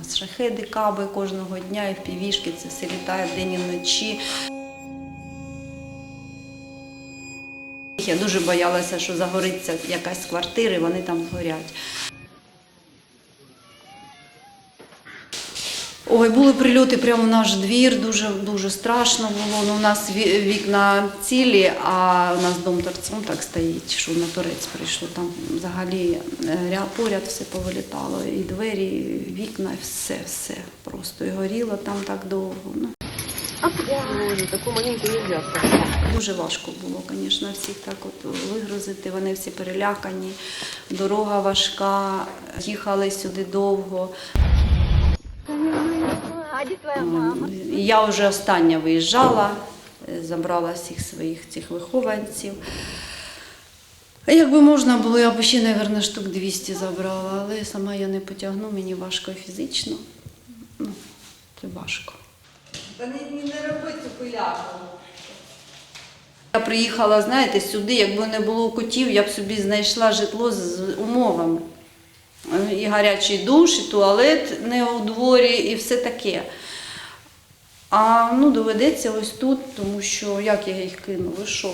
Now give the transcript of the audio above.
нас шахеди, каби кожного дня, і півішки, це все літає день і вночі. Я дуже боялася, що загориться якась квартира, і вони там згорять. Ой, були прильоти прямо в наш двір, дуже дуже страшно було. Ну, у нас вікна цілі, а у нас дом торцом так стоїть, що на торець прийшло. Там взагалі е, поряд все повилітало. І двері, і вікна, і все, все. Просто і горіло там так довго. Ну, Боже, таку маленьку нельзя оставить. Дуже важко було, звісно, всіх так от вигрузити. Вони всі перелякані, дорога важка, їхали сюди довго. А де твоя мама? Я вже остання виїжджала, е, забрала всіх своїх цих вихованців. А Якби можна було, я б ще, мабуть, штук 200 забрала, але сама я не потягну, мені важко фізично. Ну, це важко. Та не, не роби цю пиляку. Я приїхала, знаєте, сюди, якби не було котів, я б собі знайшла житло з умовами. І гарячий душ, і туалет не у дворі, і все таке. А ну, доведеться ось тут, тому що як я їх кину, ви що?